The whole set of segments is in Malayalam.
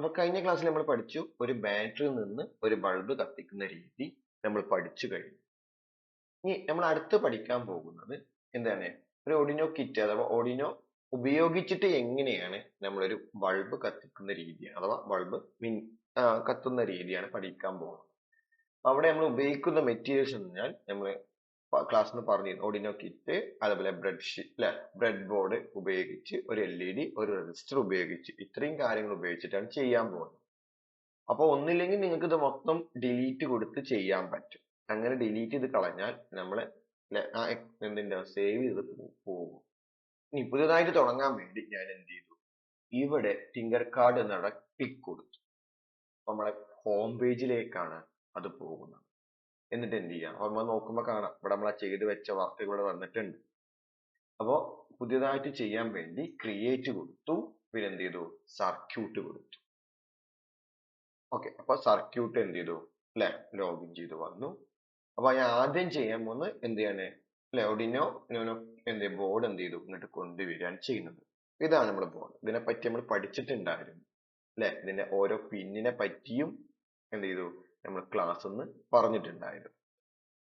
അപ്പൊ കഴിഞ്ഞ ക്ലാസ്സിൽ നമ്മൾ പഠിച്ചു ഒരു ബാറ്ററിയിൽ നിന്ന് ഒരു ബൾബ് കത്തിക്കുന്ന രീതി നമ്മൾ പഠിച്ചു കഴിഞ്ഞു. ഇനി നമ്മൾ അടുത്ത് പഠിക്കാൻ പോകുന്നത് എന്താണ്? ഒരു ഓഡിനോ കിറ്റ് അഥവാ ഓഡിനോ ഉപയോഗിച്ചിട്ട് എങ്ങനെയാണ് നമ്മളൊരു ബൾബ് കത്തിക്കുന്ന രീതി അഥവാ ബൾബ് മിൻ കത്തുന്ന രീതിയാണ് പഠിക്കാൻ പോകുന്നത്. അവിടെ നമ്മൾ ഉപയോഗിക്കുന്ന മെറ്റീരിയൽസ് എന്ന് പറഞ്ഞാൽ നമ്മൾ എന്ന് പറഞ്ഞു ഓഡിനോ കിറ്റ് അതുപോലെ ബ്രെഡ് ഷീറ്റ് അല്ലെ ബ്രെഡ് ബോർഡ് ഉപയോഗിച്ച് ഒരു എൽ ഇ ഡി ഒരു രജിസ്റ്റർ ഉപയോഗിച്ച് ഇത്രയും കാര്യങ്ങൾ ഉപയോഗിച്ചിട്ടാണ് ചെയ്യാൻ പോകുന്നത്. അപ്പോൾ ഒന്നില്ലെങ്കിൽ നിങ്ങൾക്ക് ഇത് മൊത്തം ഡിലീറ്റ് കൊടുത്ത് ചെയ്യാൻ പറ്റും. അങ്ങനെ ഡിലീറ്റ് ചെയ്ത് കളഞ്ഞാൽ ആ എന്തിന്റെ സേവ് ചെയ്ത് പോകും. ഇനി പുതിയതായിട്ട് തുടങ്ങാൻ വേണ്ടി ഞാൻ എന്ത് ചെയ്തു? ഇവിടെ ടിങ്കർ കാർഡ് എന്നിവിടെ ക്ലിക്ക് കൊടുത്തു. നമ്മളെ ഹോം പേജിലേക്കാണ് അത് പോകുന്നത്. എന്നിട്ട് എന്ത് ചെയ്യാം? അപ്പൊ നമ്മൾ നോക്കുമ്പോൾ കാണാം. ഇവിടെ നമ്മൾ ചെയ്ത് വെച്ച വർക്ക് ഇവിടെ വന്നിട്ടുണ്ട്. അപ്പോൾ പുതിയതായിട്ട് ചെയ്യാൻ വേണ്ടി ക്രിയേറ്റ് കൊടുത്തു. പിന്നെ എന്ത് ചെയ്തു? സർക്യൂട്ട് കൊടുത്തു. ഓക്കെ അപ്പൊ സർക്യൂട്ട് എന്ത് ചെയ്തു? അല്ലെ ലോഗിൻ ചെയ്തു വന്നു. അപ്പൊ ഞാൻ ആദ്യം ചെയ്യാൻ പോകുന്നത് എന്ത് ചെയ്യാണ്? അല്ലെ ഒഡിനോ എന്ത് ബോർഡ് എന്ത് ചെയ്തു? ഇങ്ങോട്ട് കൊണ്ടുവരികയാണ് ചെയ്യുന്നത്. ഇതാണ് നമ്മൾ ബോർഡ് ഇതിനെ പറ്റി നമ്മൾ പഠിച്ചിട്ടുണ്ടായിരുന്നു. അല്ലെ ഇതിന്റെ ഓരോ പിന്നിനെ പറ്റിയും എന്ത് ചെയ്തു? നമ്മൾ ക്ലാസ് ഒന്ന് പറഞ്ഞിട്ടുണ്ടായിരുന്നു.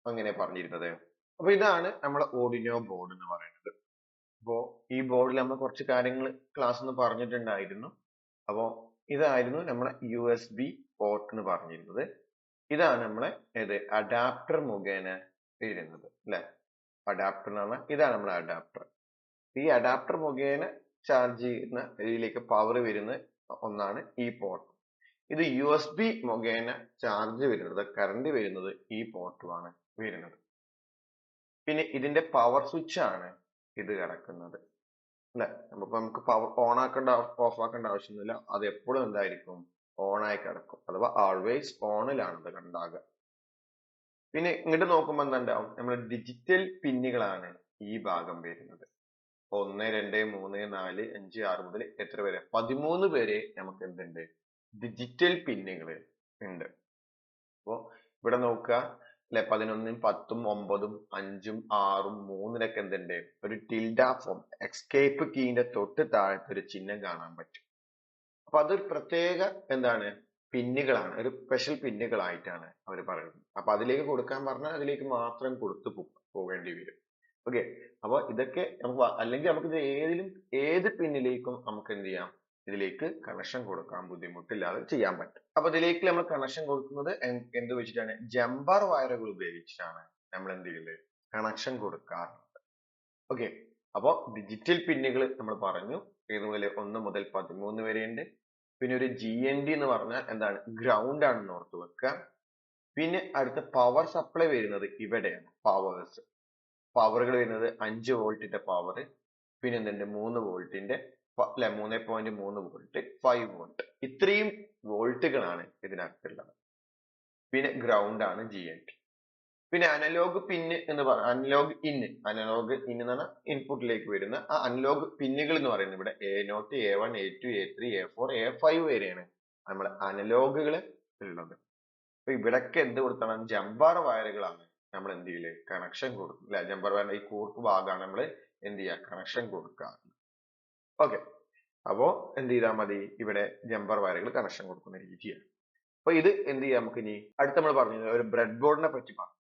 അങ്ങനെ പറഞ്ഞിരുന്നത്. അപ്പൊ ഇതാണ് നമ്മളെ ഓഡിനോ ബോർഡ് എന്ന് പറയുന്നത്. അപ്പോ ഈ ബോർഡിൽ നമ്മൾ കുറച്ച് കാര്യങ്ങൾ ക്ലാസ് ഒന്ന് പറഞ്ഞിട്ടുണ്ടായിരുന്നു. അപ്പോ ഇതായിരുന്നു നമ്മളെ യു എസ് ബി പോർട്ട് എന്ന് പറഞ്ഞിരുന്നത്. ഇതാണ് നമ്മളെ ഏത് അഡാപ്റ്റർ മുഖേന വരുന്നത് അല്ലെ? അഡാപ്റ്റർ എന്ന് പറഞ്ഞാൽ ഇതാണ് നമ്മളെ അഡാപ്റ്റർ ഈ അഡാപ്റ്റർ മുഖേന ചാർജ് ചെയ്യുന്ന ഇതിലേക്ക് പവർ വരുന്ന ഒന്നാണ് ഈ പോർട്ട് ഇത് യു എസ് ബി മുഖേന ചാർജ് വരുന്നത് കറണ്ട് വരുന്നത് ഈ പോർട്ടുമാണ് വരുന്നത്. പിന്നെ ഇതിന്റെ പവർ സ്വിച്ച് ആണ് ഇത് കിടക്കുന്നത്. അല്ലെ? അപ്പൊ നമുക്ക് പവർ ഓൺ ആക്കേണ്ട ഓഫ് ആക്കേണ്ട ആവശ്യമൊന്നുമില്ല. അത് എപ്പോഴും എന്തായിരിക്കും? ഓൺ ആയി കിടക്കും. അഥവാ ആൾവേസ് ഓണിലാണ് ഇത് ഉണ്ടാകുക. പിന്നെ ഇങ്ങോട്ട് നോക്കുമ്പോൾ എന്താണ്ടാവും? നമ്മൾ ഡിജിറ്റൽ പിന്നുകളാണ് ഈ ഭാഗം വരുന്നത്. ഒന്ന് രണ്ട് മൂന്ന് നാല് അഞ്ച് ആറ് മുതൽ എത്ര വരെ? പതിമൂന്ന് വരെ നമുക്ക് എന്തുണ്ട്? ഡിജിറ്റൽ പിന്നുകൾ ഉണ്ട്. അപ്പോ ഇവിടെ നോക്കുക. അല്ലെ? പതിനൊന്നും പത്തും ഒമ്പതും അഞ്ചും ആറും മൂന്നിലൊക്കെ എന്തുണ്ട്? ഒരു ടിൽഡ ഫോം എക്സ്കേപ്പ് കീന്റെ തൊട്ട് താഴത്തെ ഒരു ചിഹ്നം കാണാൻ പറ്റും. അപ്പൊ അതൊരു പ്രത്യേക എന്താണ്? പിന്നുകളാണ്. ഒരു സ്പെഷ്യൽ പിന്നുകളായിട്ടാണ് അവർ പറയുന്നത്. അപ്പൊ അതിലേക്ക് കൊടുക്കാൻ പറഞ്ഞാൽ അതിലേക്ക് മാത്രം കൊടുത്തു പോകേണ്ടി വരും. ഓക്കെ അപ്പൊ ഇതൊക്കെ നമുക്ക് അല്ലെങ്കിൽ നമുക്ക് ഇത് ഏതിലും ഏത് പിന്നിലേക്കും നമുക്ക് എന്ത് ചെയ്യാം? ഇതിലേക്ക് കണക്ഷൻ കൊടുക്കാൻ ബുദ്ധിമുട്ടില്ലാതെ ചെയ്യാൻ പറ്റും. അപ്പൊ ഇതിലേക്ക് നമ്മൾ കണക്ഷൻ കൊടുക്കുന്നത് എന്ത് വെച്ചിട്ടാണ് ജമ്പർ വയറുകൾ ഉപയോഗിച്ചിട്ടാണ് നമ്മൾ എന്ത് ചെയ്യുന്നത്? കണക്ഷൻ കൊടുക്കാറുണ്ട്. ഓക്കെ അപ്പോൾ ഡിജിറ്റൽ പിന്നുകൾ നമ്മൾ പറഞ്ഞു. ഏത് മുതൽ? ഒന്ന് മുതൽ പതിമൂന്ന് വരെയുണ്ട്. പിന്നെ ഒരു ജി എൻ ഡി എന്ന് പറഞ്ഞാൽ എന്താണ്? ഗ്രൗണ്ട് ആണെന്ന് ഓർത്ത് വെക്കുക. പിന്നെ അടുത്ത പവർ സപ്ലൈ വരുന്നത് ഇവിടെയാണ്. പവേഴ്സ് പവറുകൾ വരുന്നത് അഞ്ച് വോൾട്ടിന്റെ പവർ പിന്നെ എന്തുണ്ട്? മൂന്ന് വോൾട്ടിന്റെ അല്ലെ മൂന്ന് പോയിന്റ് മൂന്ന് വോൾട്ട് ഫൈവ് വോൾട്ട്. ഇത്രയും വോൾട്ടുകളാണ് ഇതിനകത്തുള്ളത്. പിന്നെ ഗ്രൗണ്ട് ആണ് ജി എൻ ടി പിന്നെ അനലോഗ് പിന്ന് എന്ന് പറ അനലോഗ് ഇൻ അനലോഗ് ഇൻ എന്ന് പറഞ്ഞാൽ ഇൻപുട്ടിലേക്ക് വരുന്ന ആ അനലോഗ് പിന്നുകൾ എന്ന് പറയുന്നത് ഇവിടെ A naught A one A two A three A four A five വരെയാണ് നമ്മൾ അനലോഗുകൾ ഉള്ളത്. അപ്പൊ ഇവിടൊക്കെ എന്ത് കൊടുക്കണം ജമ്പാർ വയറുകളാണ് നമ്മൾ എന്ത് ചെയ്യൽ? കണക്ഷൻ കൊടുക്കും അല്ലെ ജമ്പാർ വയറിന്റെ ഈ കൂർപ്പ് ഭാഗമാണ് നമ്മൾ എന്ത് ചെയ്യുക? കണക്ഷൻ കൊടുക്കുക ഓക്കെ അപ്പോ എന്ത് ചെയ്താൽ മതി? ഇവിടെ ജമ്പർ വയറുകൾ കണക്ഷൻ കൊടുക്കുന്ന രീതിയാണ് അപ്പൊ ഇത് എന്ത് ചെയ്യാം നമുക്ക് ഇനി അടുത്ത നമ്മൾ പറഞ്ഞത് ഒരു ബ്രെഡ് ബോർഡിനെ പറ്റി പറഞ്ഞു.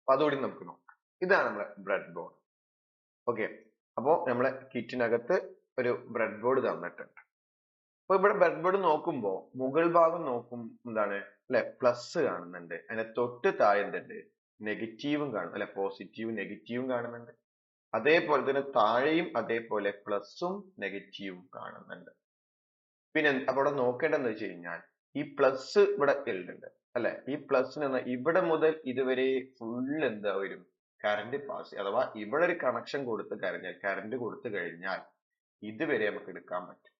അപ്പൊ അതുകൂടി നമുക്ക് നോക്കാം. ഇതാണ് നമ്മുടെ ബ്രെഡ് ബോർഡ് ഓക്കെ അപ്പോ നമ്മളെ കിറ്റിനകത്ത് ഒരു ബ്രെഡ് ബോർഡ് തന്നിട്ടുണ്ട്. അപ്പൊ ഇവിടെ ബ്രെഡ് ബോർഡ് നോക്കുമ്പോൾ മുകൾ ഭാഗം നോക്കും എന്താണ്? അല്ലെ? പ്ലസ് കാണുന്നുണ്ട്. അതിന്റെ തൊട്ട് താഴെ എന്തുണ്ട്? നെഗറ്റീവും കാണുന്നു. അല്ലെ? പോസിറ്റീവും നെഗറ്റീവും കാണുന്നുണ്ട്. അതേപോലെ തന്നെ താഴെയും അതേപോലെ പ്ലസും നെഗറ്റീവും കാണുന്നുണ്ട്. പിന്നെ അവിടെ നോക്കേണ്ടതെന്ന് വെച്ച് കഴിഞ്ഞാൽ ഈ പ്ലസ് ഇവിടെ ഉണ്ട് അല്ലെ? ഈ പ്ലസിന് ഇവിടെ മുതൽ ഇതുവരെ ഫുൾ എന്താ വരും? കറണ്ട് പാസ് അഥവാ ഇവിടെ ഒരു കണക്ഷൻ കൊടുത്ത് കഴിഞ്ഞാൽ കറണ്ട് കൊടുത്തു കഴിഞ്ഞാൽ ഇതുവരെ നമുക്ക് എടുക്കാൻ പറ്റും.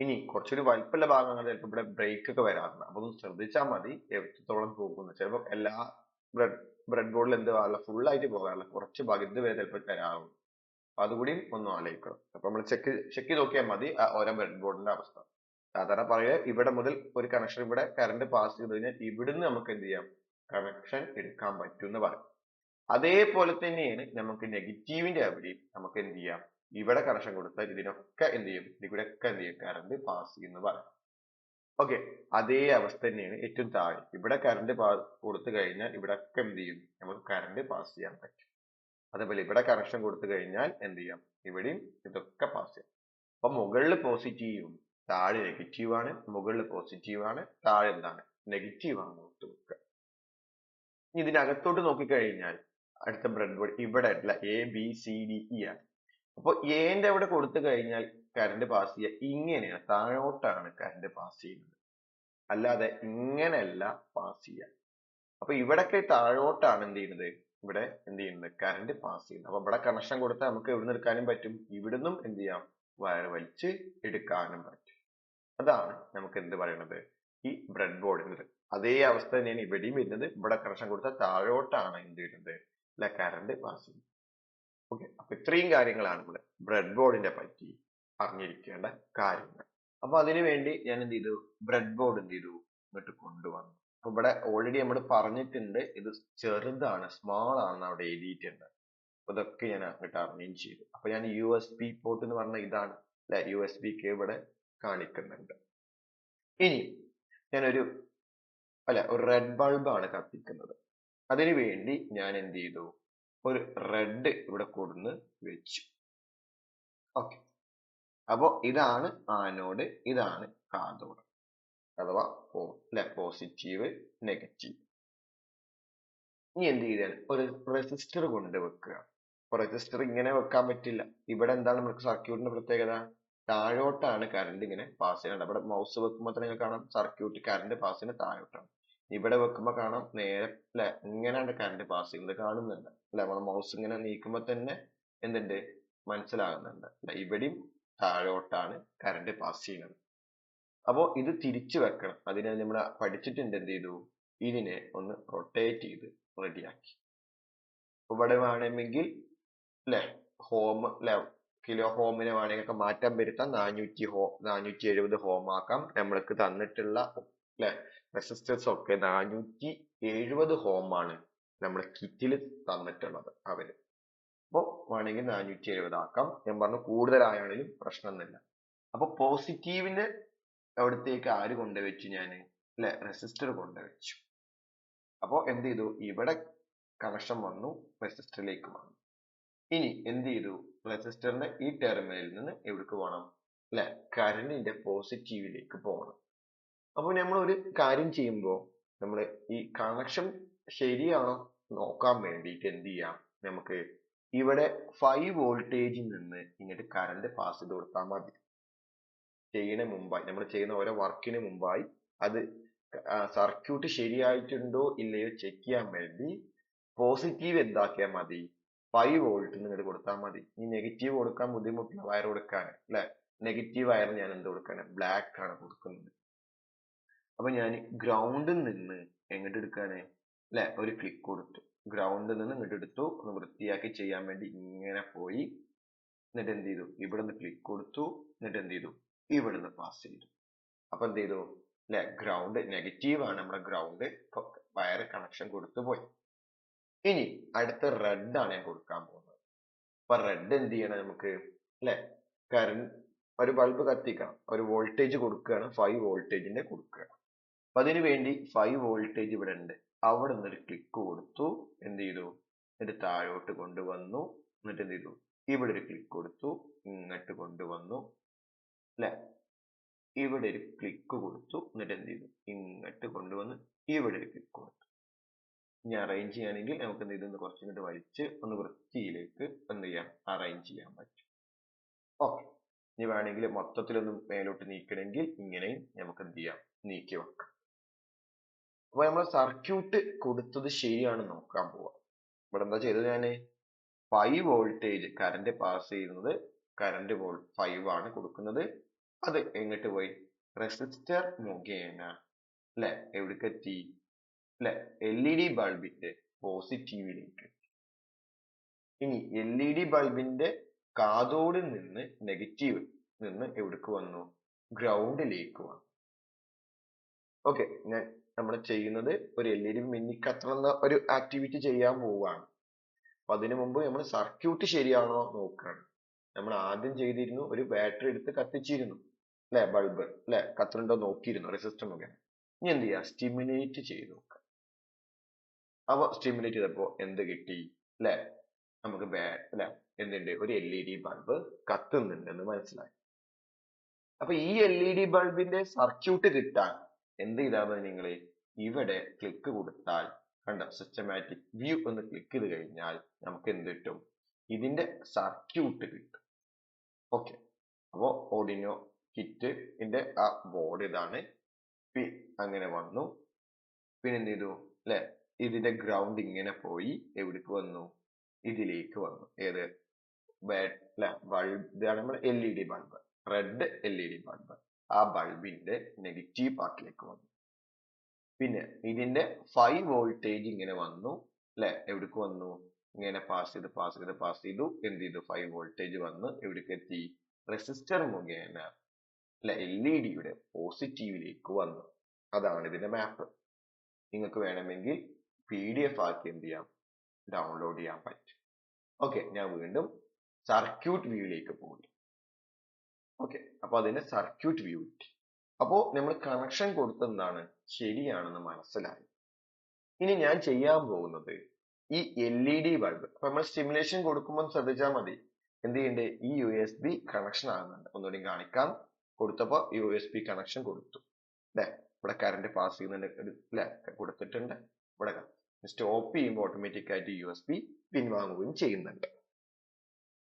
ഇനി കുറച്ചൊരു വലിപ്പമുള്ള ഭാഗങ്ങൾ ചിലപ്പോൾ ഇവിടെ ബ്രേക്ക് ഒക്കെ വരാറുണ്ട്. അപ്പൊ ഒന്ന് ശ്രദ്ധിച്ചാൽ മതി എത്രത്തോളം പോകുന്നു. ചിലപ്പോൾ എല്ലാ ബ്രെഡ് ബ്രെഡ് ബോർഡിൽ എന്ത് ഫുൾ ആയിട്ട് പോകാറില്ല കുറച്ച് ഭാഗം ഇതുവരെ ചിലപ്പോൾ തരാറുള്ളൂ അപ്പൊ അതുകൂടി ഒന്ന് ആലോചിക്കണം. അപ്പൊ നമ്മൾ ചെക്ക് ചെക്ക് നോക്കിയാൽ മതി ആ ഓരോ ബ്രെഡ് ബോർഡിന്റെ അവസ്ഥ. സാധാരണ പറയുക ഇവിടെ മുതൽ ഒരു കണക്ഷൻ ഇവിടെ കറണ്ട് പാസ് ചെയ്ത് കഴിഞ്ഞാൽ ഇവിടുന്ന് നമുക്ക് എന്ത് ചെയ്യാം? കണക്ഷൻ എടുക്കാൻ പറ്റും എന്ന് പറയും. അതേപോലെ തന്നെയാണ് നമുക്ക് നെഗറ്റീവിന്റെ അവിടെയും നമുക്ക് എന്ത് ചെയ്യാം? ഇവിടെ കണക്ഷൻ കൊടുത്താൽ ഇതിനൊക്കെ എന്ത് ചെയ്യും? ഇതിലൂടെ ഒക്കെ എന്ത് ചെയ്യും? കറണ്ട് പാസ് ചെയ്യുന്ന പറയും. ഓക്കെ അതേ അവസ്ഥ തന്നെയാണ് ഏറ്റവും താഴെ. ഇവിടെ കറണ്ട് കൊടുത്തു കഴിഞ്ഞാൽ ഇവിടെ ഒക്കെ എന്ത് ചെയ്യും? നമുക്ക് കറണ്ട് പാസ് ചെയ്യാൻ പറ്റും. അതേപോലെ ഇവിടെ കണക്ഷൻ കൊടുത്തു കഴിഞ്ഞാൽ എന്ത് ചെയ്യാം? ഇവിടെയും ഇതൊക്കെ പാസ് ചെയ്യാം. അപ്പൊ മുകളിൽ പോസിറ്റീവും താഴെ നെഗറ്റീവ് ആണ്. മുകളിൽ പോസിറ്റീവ് ആണ്. താഴെ എന്താണ്? നെഗറ്റീവ് ആണ് ഓർത്ത് വെക്കുക ഇതിനകത്തോട്ട് നോക്കിക്കഴിഞ്ഞാൽ അടുത്ത ബ്രെഡ് ബോർഡ് ഇവിടെ അല്ല A B C D E ആണ്. അപ്പൊ എന്റെ അവിടെ കൊടുത്തു കഴിഞ്ഞാൽ കറണ്ട് പാസ് ചെയ്യുക. ഇങ്ങനെയാണ് താഴോട്ടാണ് കറണ്ട് പാസ് ചെയ്യുന്നത്. അല്ലാതെ ഇങ്ങനെയല്ല പാസ് ചെയ്യുക. അപ്പൊ ഇവിടൊക്കെ താഴോട്ടാണ് എന്ത് ചെയ്യുന്നത്? ഇവിടെ എന്ത് ചെയ്യുന്നത്? കറണ്ട് പാസ് ചെയ്യുന്നത്. അപ്പൊ ഇവിടെ കണക്ഷൻ കൊടുത്താൽ നമുക്ക് എവിടെ എടുക്കാനും പറ്റും? ഇവിടുന്നും എന്ത് ചെയ്യാം? വയർ വലിച്ച് എടുക്കാനും പറ്റും. അതാണ് നമുക്ക് എന്ത് പറയുന്നത് ഈ ബ്രെഡ് ബോർഡിന് അതേ അവസ്ഥ തന്നെയാണ് ഇവിടെയും വരുന്നത്. ഇവിടെ കണക്ഷൻ കൊടുത്താൽ താഴോട്ടാണ് എന്ത് ചെയ്യുന്നത് അല്ല കറണ്ട് പാസ് ചെയ്യുന്നത്. ഓക്കെ അപ്പൊ ഇത്രയും കാര്യങ്ങളാണ് ഇവിടെ ബ്രെഡ് ബോർഡിനെ പറ്റി അറിഞ്ഞിരിക്കേണ്ട കാര്യങ്ങൾ. അപ്പൊ അതിനുവേണ്ടി ഞാൻ എന്ത് ചെയ്തു? ബ്രെഡ് ബോർഡ് എന്ത് ചെയ്തു? ഇങ്ങോട്ട് കൊണ്ടുവന്നു. അപ്പൊ ഇവിടെ ഓൾറെഡി നമ്മൾ പറഞ്ഞിട്ടുണ്ട് ഇത് ചെറുതാണ് സ്മാൾ ആണെന്ന് അവിടെ എഴുതിയിട്ടുണ്ട്. അപ്പൊ ഇതൊക്കെ ഞാൻ അങ്ങോട്ട് അറിഞ്ഞും ചെയ്തു. അപ്പൊ ഞാൻ യു എസ് ബി പോർട്ട് എന്ന് പറഞ്ഞ ഇതാണ് അല്ലെ? യു എസ് ബി കെ ഇവിടെ കാണിക്കുന്നുണ്ട്. ഇനി ഞാനൊരു അല്ല ഒരു റെഡ് ബൾബാണ് കത്തിക്കുന്നത്. അതിനു വേണ്ടി ഞാൻ എന്ത് ചെയ്തു? ഒരു റെഡ് ഇവിടെ കൊടുന്ന് വെച്ചു. ഓക്കെ അപ്പോ ഇതാണ് ആനോഡ് ഇതാണ് കാഥോഡ് അഥവാ അല്ലെ പോസിറ്റീവ് നെഗറ്റീവ് ഇനി എന്ത് ചെയ്താൽ ഒരു റെസിസ്റ്റർ കൊണ്ട് വെക്കുക. റെസിസ്റ്റർ ഇങ്ങനെ വെക്കാൻ പറ്റില്ല. ഇവിടെ എന്താണ് നമുക്ക് സർക്യൂട്ടിന്റെ പ്രത്യേകത? താഴോട്ടാണ് കറണ്ട് ഇങ്ങനെ പാസ് ചെയ്യുന്നത്. അവിടെ മൗസ് വെക്കുമ്പോൾ തന്നെ കാണാം. സർക്യൂട്ട് കറണ്ട് പാസ് ചെയ്യുന്നത് താഴോട്ടാണ്. ഇവിടെ വെക്കുമ്പോൾ കാണാം നേരെ അല്ലെ ഇങ്ങനെയാണ് കറണ്ട് പാസ് ചെയ്യുന്നത് കാണുന്നുണ്ട്. അല്ലെ നമ്മൾ മൗസ് ഇങ്ങനെ നീക്കുമ്പോൾ തന്നെ എന്തുണ്ട്? മനസ്സിലാകുന്നുണ്ട്. അല്ലെ ഇവിടെയും താഴോട്ടാണ് കറണ്ട് പാസ് ചെയ്യുന്നത്. അപ്പോ ഇത് തിരിച്ചു വെക്കണം. അതിന് നമ്മൾ പഠിച്ചിട്ടുണ്ട് എന്ത് ചെയ്തു? ഇതിനെ ഒന്ന് റൊട്ടേറ്റ് ചെയ്ത് റെഡിയാക്കി ഇവിടെ വേണമെങ്കിൽ അല്ലെ ഹോം അല്ലെ കിലോ ഹോമിനെ വേണമെങ്കിൽ മാറ്റം വരുത്താം നാനൂറ്റി ഹോ നാനൂറ്റി എഴുപത് ഹോം ആക്കാം. നമ്മൾക്ക് തന്നിട്ടുള്ള അല്ലെ റെസിസ്റ്റേഴ്സ് ഒക്കെ നാനൂറ്റി എഴുപത് ഹോം ആണ് നമ്മുടെ കിറ്റിൽ തന്നിട്ടുള്ളത് അവർ. അപ്പോൾ വേണമെങ്കിൽ നാനൂറ്റി എഴുപത് ആക്കാം. ഞാൻ പറഞ്ഞു കൂടുതലായാലും പ്രശ്നമൊന്നുമില്ല. അപ്പൊ പോസിറ്റീവിന്റെ അവിടത്തേക്ക് ആര് കൊണ്ടുവച്ചു ഞാൻ? അല്ലെ? റെസിസ്റ്റർ കൊണ്ടുവച്ചു. അപ്പോൾ എന്ത് ചെയ്തു? ഇവിടെ കണക്ഷൻ വന്നു റെസിസ്റ്ററിലേക്ക് വന്നു. ഇനി എന്ത് ചെയ്തു? റെസിസ്റ്ററിന്റെ ഈ ടെർമിനലിൽ നിന്ന് എവിടേക്ക് പോകണം അല്ലെ? കറണ്ടിന്റെ പോസിറ്റീവിലേക്ക് പോകണം അപ്പൊ നമ്മൾ ഒരു കാര്യം ചെയ്യുമ്പോൾ നമ്മൾ ഈ കണക്ഷൻ ശരിയാണോ നോക്കാൻ വേണ്ടിയിട്ട് എന്ത് ചെയ്യാം നമുക്ക് ഇവിടെ ഫൈവ് വോൾട്ടേജിൽ നിന്ന് ഇങ്ങോട്ട് കറണ്ട് പാസ് ചെയ്ത് കൊടുത്താൽ മതി. ചെയ്യണ മുമ്പായി നമ്മൾ ചെയ്യുന്ന ഓരോ വർക്കിന് മുമ്പായി അത് സർക്യൂട്ട് ശരിയായിട്ടുണ്ടോ ഇല്ലയോ ചെക്ക് ചെയ്യാൻ വേണ്ടി പോസിറ്റീവ് എന്താക്കിയാൽ മതി? ഫൈവ് വോൾട്ട് ഇങ്ങോട്ട് കൊടുത്താൽ മതി. ഈ നെഗറ്റീവ് കൊടുക്കാൻ ബുദ്ധിമുട്ടില്ല വയർ കൊടുക്കാൻ അല്ലെ നെഗറ്റീവ് വയർ ഞാൻ എന്ത് കൊടുക്കാണ്? ബ്ലാക്ക് ആണ് കൊടുക്കുന്നത്. അപ്പൊ ഞാൻ ഗ്രൗണ്ടിൽ നിന്ന് എങ്ങോട്ട് എടുക്കാണ് അല്ലെ ഒരു ക്ലിക്ക് കൊടുത്തു. ഗ്രൗണ്ടിൽ നിന്ന് ഇങ്ങോട്ട് എടുത്തു. ഒന്ന് വൃത്തിയാക്കി ചെയ്യാൻ വേണ്ടി ഇങ്ങനെ പോയി. എന്നിട്ട് എന്ത് ചെയ്തു? ഇവിടെ നിന്ന് ക്ലിക്ക് കൊടുത്തു. എന്നിട്ട് എന്ത് ചെയ്തു? ഇവിടുന്ന് പാസ് ചെയ്തു. അപ്പൊ എന്ത് ചെയ്തു? അല്ലെ ഗ്രൗണ്ട് നെഗറ്റീവ് ആണ് നമ്മുടെ ഗ്രൗണ്ട് വയർ കണക്ഷൻ കൊടുത്തു പോയി. ഇനി അടുത്ത റെഡ് ആണ് ഞാൻ കൊടുക്കാൻ പോകുന്നത്. അപ്പൊ റെഡ് എന്ത് ചെയ്യണം നമുക്ക്? അല്ലെ കറണ്ട് ഒരു ബൾബ് കത്തിക്കണം. ഒരു വോൾട്ടേജ് കൊടുക്കുകയാണ്. ഫൈവ് വോൾട്ടേജിന്റെ കൊടുക്കുക അപ്പൊ അതിനു വേണ്ടി ഫൈവ് വോൾട്ടേജ് ഇവിടെ ഉണ്ട് അവിടെ നിന്ന് ഒരു ക്ലിക്ക് കൊടുത്തു എന്ത് ചെയ്തു എന്നിട്ട് താഴോട്ട് കൊണ്ടുവന്നു എന്നിട്ട് എന്ത് ചെയ്തു ഇവിടെ ഒരു ക്ലിക്ക് കൊടുത്തു ഇങ്ങോട്ട് കൊണ്ടുവന്നു അല്ലെ ഇവിടെ ഒരു ക്ലിക്ക് കൊടുത്തു എന്നിട്ട് എന്ത് ചെയ്തു ഇങ്ങോട്ട് കൊണ്ടുവന്ന് ഇവിടെ ഒരു ക്ലിക്ക് കൊടുത്തു. ഇനി അറേഞ്ച് ചെയ്യുകയാണെങ്കിൽ നമുക്ക് എന്ത് ചെയ്തു കുറച്ചും ഇങ്ങോട്ട് വലിച്ച് ഒന്ന് വൃത്തിയിലേക്ക് എന്ത് ചെയ്യാം അറേഞ്ച് ചെയ്യാൻ പറ്റും. ഓക്കെ ഇനി വേണമെങ്കിൽ മൊത്തത്തിലൊന്ന് മേലോട്ട് നീക്കണമെങ്കിൽ ഇങ്ങനെയും നമുക്ക് എന്ത് ചെയ്യാം നീക്കി വെക്കാം അപ്പൊ നമ്മൾ സർക്യൂട്ട് കൊടുത്തത് ശരിയാണ് നോക്കാൻ പോവാ. ഇവിടെ എന്താ ചെയ്തത് ഞാൻ? ഫൈവ് വോൾട്ടേജ് കറണ്ട് പാസ് ചെയ്യുന്നത് കറണ്ട് വോൾ ഫൈവ് ആണ് കൊടുക്കുന്നത്. അത് എങ്ങോട്ട് പോയി? റെസിസ്റ്റർ മുഖേന അല്ലെ? എവിടെ എത്തി? അല്ലെ? എൽ ഇ ഡി ബൾബിന്റെ പോസിറ്റീവിലേക്ക് ഇനി എൽ ഇ ഡി ബൾബിന്റെ കാതോടിൽ നിന്ന് നെഗറ്റീവ് നിന്ന് എവിടേക്ക് വന്നു? ഗ്രൗണ്ടിലേക്ക് വന്നു. ഓക്കെ ഞാൻ നമ്മൾ ചെയ്യുന്നത് ഒരു എൽ ഇ ഡി ഒരു ആക്ടിവിറ്റി ചെയ്യാൻ പോവുകയാണ് അപ്പൊ അതിനു മുമ്പ് നമ്മൾ സർക്യൂട്ട് ശരിയാണോ നോക്കുകയാണ് നമ്മൾ ആദ്യം ചെയ്തിരുന്നു ഒരു ബാറ്ററി എടുത്ത് കത്തിച്ചിരുന്നു. അല്ലെ? ബൾബ് അല്ലെ? കത്തുന്നുണ്ടോ നോക്കിയിരുന്നു റെസിസ്റ്റർ മുഖേന ഇനി എന്ത് ചെയ്യുക സ്റ്റിമുലേറ്റ് ചെയ്ത് നോക്കുക അപ്പൊ സ്റ്റിമുലേറ്റ് ചെയ്തപ്പോ എന്ത് കിട്ടി? അല്ലെ? നമുക്ക് അല്ലെ? എന്തുണ്ട്? ഒരു എൽ ഇ ഡി ബൾബ് കത്തുന്നുണ്ടെന്ന് മനസ്സിലായി. അപ്പൊ ഈ എൽ ഇ ഡി ബൾബിന്റെ സർക്യൂട്ട് കിട്ടാൻ എന്ത് ചെയ്താൽ നിങ്ങൾ ഇവിടെ ക്ലിക്ക് കൊടുത്താൽ കണ്ട? സിസ്റ്റമാറ്റിക് വ്യൂ ഒന്ന് ക്ലിക്ക് ചെയ്ത് കഴിഞ്ഞാൽ നമുക്ക് എന്ത് കിട്ടും? ഇതിന്റെ സർക്യൂട്ട് കിട്ടും. ഓക്കെ അപ്പോൾ ഓഡിനോ കിറ്റിന്റെ ആ ബോർഡ് ഇതാണ്. പി അങ്ങനെ വന്നു. പിന്നെ എന്ത് ചെയ്തു? അല്ലെ ഇതിന്റെ ഗ്രൗണ്ട് ഇങ്ങനെ പോയി. എവിടേക്ക് വന്നു? ഇതിലേക്ക് വന്നു. ഏത്? ബൾബ് ഇതാണ് നമ്മുടെ L E D bulb red L E D bulb ആ ബൾബിന്റെ നെഗറ്റീവ് പാർട്ടിലേക്ക് വന്നു. പിന്നെ ഇതിന്റെ ഫൈവ് വോൾട്ടേജ് ഇങ്ങനെ വന്നു അല്ലെ? എവിടേക്ക് വന്നു? ഇങ്ങനെ പാസ് ചെയ്ത് പാസ് ചെയ്ത് പാസ് ചെയ്തു. എന്ത് ചെയ്തു? ഫൈവ് വോൾട്ടേജ് വന്ന് എവിടേക്ക് എത്തി? റെസിസ്റ്റർ മുഖേന അല്ലെ? എൽ ഇ ഡിയുടെ പോസിറ്റീവിലേക്ക് വന്നു. അതാണ് ഇതിന്റെ മാപ്പ് നിങ്ങൾക്ക് വേണമെങ്കിൽ പി ഡി എഫ് ആക്കി എന്ത് ചെയ്യാം? ഡൗൺലോഡ് ചെയ്യാൻ പറ്റും. ഓക്കെ ഞാൻ വീണ്ടും സർക്യൂട്ട് വ്യൂയിലേക്ക് പോയി ഓക്കെ അപ്പൊ അതിന്റെ സർക്യൂട്ട് വ്യൂ കിട്ടി. അപ്പോ നമ്മൾ കണക്ഷൻ കൊടുത്തെന്താണ് ശരിയാണെന്ന് മനസ്സിലായി. ഇനി ഞാൻ ചെയ്യാൻ പോകുന്നത് ഈ എൽ ഇ ഡി ബൾബ് അപ്പൊ നമ്മൾ സ്റ്റിമുലേഷൻ കൊടുക്കുമ്പോൾ ശ്രദ്ധിച്ചാൽ മതി. എന്ത് ചെയ്യണ്ടേ? ഈ യു എസ് ബി കണക്ഷൻ ആകുന്നുണ്ട്. ഒന്നുകൂടി കാണിക്കാം. കൊടുത്തപ്പോ യു എസ് ബി കണക്ഷൻ കൊടുത്തു. അല്ലെ ഇവിടെ കറണ്ട് പാസ് ചെയ്യുന്നുണ്ട്. അല്ലെ കൊടുത്തിട്ടുണ്ട്. ഇവിടെ സ്റ്റോപ്പ് ചെയ്യുമ്പോൾ ഓട്ടോമാറ്റിക് ആയിട്ട് യു എസ് ബി പിൻവാങ്ങുകയും ചെയ്യുന്നുണ്ട്.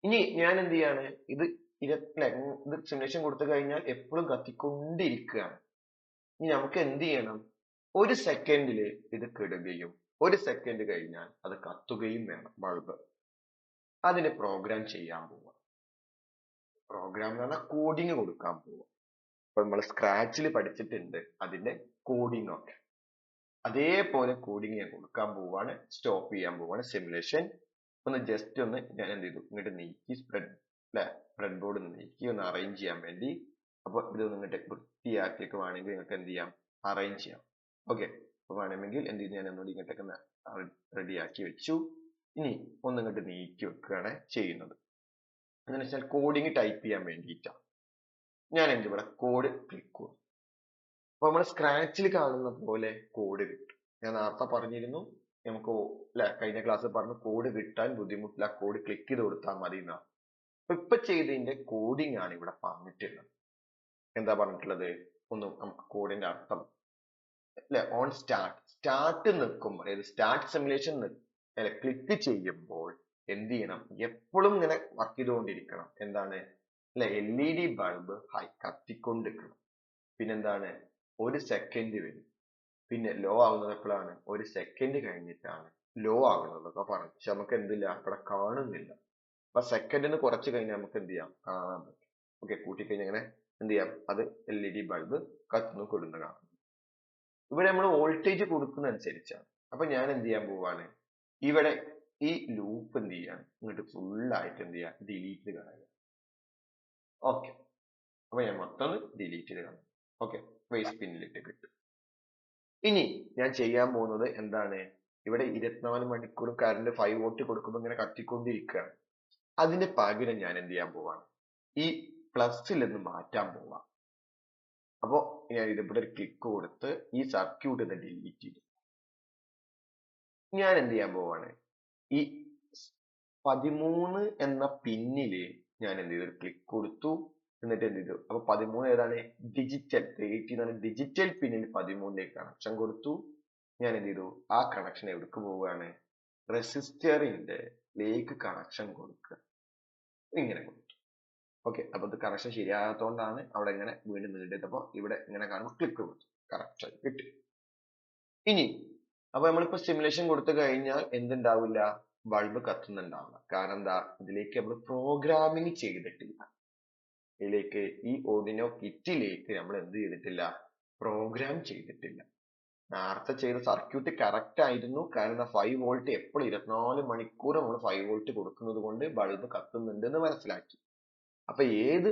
ഇനി ഞാൻ എന്ത് ചെയ്യാണ്? ഇത് ഇരുപത്തി ഇത് സിമുലേഷൻ കൊടുത്തു കഴിഞ്ഞാൽ എപ്പോഴും കത്തിക്കൊണ്ടിരിക്കുകയാണ്. ഇനി നമുക്ക് എന്ത് ചെയ്യണം? ഒരു സെക്കൻഡിൽ ഇത് കെടുകയും ഒരു സെക്കൻഡ് കഴിഞ്ഞാൽ അത് കത്തുകയും വേണം ബൾബ് അതിന് പ്രോഗ്രാം ചെയ്യാൻ പോവുക പ്രോഗ്രാം എന്ന് കോഡിങ് കൊടുക്കാൻ പോവുക ഇപ്പൊ നമ്മൾ സ്ക്രാച്ചിൽ പഠിച്ചിട്ടുണ്ട് അതിന്റെ കോഡിങ് ഒക്കെ. അതേപോലെ കോഡിങ് ഞാൻ കൊടുക്കാൻ പോവാണ് സ്റ്റോപ്പ് ചെയ്യാൻ പോവാണ് സിമുലേഷൻ ഒന്ന് ജസ്റ്റ് ഒന്ന് ഞാൻ എന്ത് ചെയ്തു? ഇങ്ങോട്ട് നീക്കി സ്പ്രെഡ് അല്ലെ ബ്രെഡ് ബോർഡ് നീക്കി ഒന്ന് അറേഞ്ച് ചെയ്യാൻ വേണ്ടി. അപ്പൊ ഇത് ഇങ്ങോട്ട് വൃത്തിയാക്കിയൊക്കെ വേണമെങ്കിൽ നിങ്ങൾക്ക് എന്ത് ചെയ്യാം? അറേഞ്ച് ചെയ്യാം. ഓക്കെ അപ്പൊ വേണമെങ്കിൽ എന്ത് ചെയ്തു ഞാൻ ഒന്നുകൂടി ഇങ്ങോട്ടൊക്കെ റെഡിയാക്കി വെച്ചു. ഇനി ഒന്ന് ഇങ്ങോട്ട് നീക്കി വെക്കുകയാണ് ചെയ്യുന്നത്. എന്താണെന്ന് വെച്ചാൽ കോഡിങ് ടൈപ്പ് ചെയ്യാൻ വേണ്ടിയിട്ടാണ്. ഞാൻ എന്ത് ഇവിടെ കോഡ് ക്ലിക്ക് ചെയ്യും അപ്പൊ നമ്മൾ സ്ക്രാച്ചിൽ കാണുന്ന പോലെ കോഡ് കിട്ടും. ഞാൻ നേരത്തെ പറഞ്ഞിരുന്നു നമുക്ക് അല്ലെ കഴിഞ്ഞ ക്ലാസ്സിൽ പറഞ്ഞു കോഡ് കിട്ടാൻ ബുദ്ധിമുട്ടില്ല. കോഡ് ക്ലിക്ക് ചെയ്ത് കൊടുത്താൽ മതി എന്നാണ്. അപ്പൊ ചെയ്തതിന്റെ കോഡിംഗ് ആണ് ഇവിടെ പറഞ്ഞിട്ടുള്ളത്. എന്താ പറഞ്ഞിട്ടുള്ളത്? ഒന്ന് നമുക്ക് കോഡിന്റെ അർത്ഥം അല്ലെ? ഓൺ സ്റ്റാർട്ട് സ്റ്റാർട്ട് നിൽക്കുമ്പോൾ അതായത് സ്റ്റാർട്ട് സിമുലേഷൻ അല്ലെ ക്ലിക്ക് ചെയ്യുമ്പോൾ എന്ത് ചെയ്യണം? എപ്പോഴും ഇങ്ങനെ വർക്ക് ചെയ്തുകൊണ്ടിരിക്കണം. എന്താണ്? അല്ലെ L E D bulb high കത്തിക്കൊണ്ടിരിക്കണം. പിന്നെന്താണ്? ഒരു സെക്കൻഡ് വരും. പിന്നെ ലോ ആകുന്നത് എപ്പോഴാണ് ഒരു സെക്കൻഡ് കഴിഞ്ഞിട്ടാണ് ലോ ആകുന്നത്. ഒക്കെ പറഞ്ഞു. പക്ഷെ നമുക്ക് എന്തില്ല? അവിടെ കാണുന്നില്ല. അപ്പൊ സെക്കൻഡിന് കുറച്ച് കഴിഞ്ഞാൽ നമുക്ക് എന്ത് ചെയ്യാം? കാണാൻ പറ്റും ഓക്കെ കൂട്ടിക്കഴിഞ്ഞാൽ ഇങ്ങനെ എന്ത് ചെയ്യാം? അത് എൽ ഇ ഡി ബൾബ് കത്തുന്നു കൊടുക്കുന്ന കാണും ഇവിടെ നമ്മൾ വോൾട്ടേജ് കൊടുക്കുന്ന അനുസരിച്ചാണ് അപ്പൊ ഞാൻ എന്ത് ചെയ്യാൻ പോവാണ്? ഇവിടെ ഈ ലൂപ്പ് എന്ത് ചെയ്യാൻ ഇങ്ങോട്ട് ഫുൾ ആയിട്ട് എന്ത് ചെയ്യാം? ഡിലീറ്റ് കളയുക. ഓക്കെ അപ്പൊ ഞാൻ മൊത്തം ഡിലീറ്റ് കളയും ഓക്കെ വേസ്റ്റ് പിന്നിലിട്ട് കിട്ടും. ഇനി ഞാൻ ചെയ്യാൻ പോകുന്നത് എന്താണ്? ഇവിടെ ഇരുപത്തിനാല് മണിക്കൂർ കറണ്ട് ഫൈവ് വോട്ട് കൊടുക്കുമ്പോൾ ഇങ്ങനെ കത്തിക്കൊണ്ടിരിക്കുകയാണ്. അതിന് പകരം ഞാൻ എന്ത് ചെയ്യാൻ പോവാണ്? ഈ പ്ലസ്സിൽ നിന്ന് മാറ്റാൻ പോവാം. അപ്പോ ഞാൻ ഇതിവിടെ ഒരു ക്ലിക്ക് കൊടുത്ത് ഈ സർക്യൂട്ട് ഒന്ന് ഡിലീറ്റ് ചെയ്തു. ഞാൻ എന്ത് ചെയ്യാൻ പോവാണ്? ഈ പതിമൂന്ന് എന്ന പിന്നിൽ ഞാൻ എന്ത് ചെയ്തു? ക്ലിക്ക് കൊടുത്തു. എന്നിട്ട് എന്ത് ചെയ്തു? അപ്പൊ പതിമൂന്ന് ഏതാണ്? ഡിജിറ്റൽ എയ്റ്റി എന്നാണ് ഡിജിറ്റൽ പിന്നിൽ പതിമൂന്നിലേക്ക് കണക്ഷൻ കൊടുത്തു. ഞാൻ എന്ത് ചെയ്തു? ആ കണക്ഷൻ എവിടേക്ക് പോവുകയാണ് റെസിസ്റ്ററിന്റെ ലേക്ക് കണക്ഷൻ കൊടുക്കുക. ഇങ്ങനെ കൊടുത്തു. ഓക്കെ അപ്പൊ ഇത് കണക്ഷൻ ശരിയാകാത്തതുകൊണ്ടാണ് അവിടെ ഇങ്ങനെ വീണ്ടും നീട്ടിയപ്പോ ഇവിടെ ഇങ്ങനെ കാണുമ്പോൾ ക്ലിക്ക് കൊടുത്തു. കറക്റ്റ് ആയി കിട്ടി. ഇനി അപ്പൊ നമ്മളിപ്പോ സിമുലേഷൻ കൊടുത്തു കഴിഞ്ഞാൽ എന്തുണ്ടാവില്ല? ബൾബ് കത്തുന്നുണ്ടാവില്ല കാരണം എന്താ? ഇതിലേക്ക് നമ്മൾ പ്രോഗ്രാമിംഗ് ചെയ്തിട്ടില്ല. ഇതിലേക്ക് ഈ ഓഡിനോ കിറ്റിലേക്ക് നമ്മൾ എന്ത് ചെയ്തിട്ടില്ല? പ്രോഗ്രാം ചെയ്തിട്ടില്ല. നേരത്തെ ചെയ്ത സർക്യൂട്ട് കറക്റ്റ് ആയിരുന്നു. കാരണം ഫൈവ് വോൾട്ട് എപ്പോഴും ഇരുപത്തിനാല് മണിക്കൂർ നമ്മൾ ഫൈവ് വോൾട്ട് കൊടുക്കുന്നത് കൊണ്ട് ബൾബ് കത്തുന്നുണ്ട് എന്ന് മനസ്സിലാക്കി. അപ്പൊ ഏത്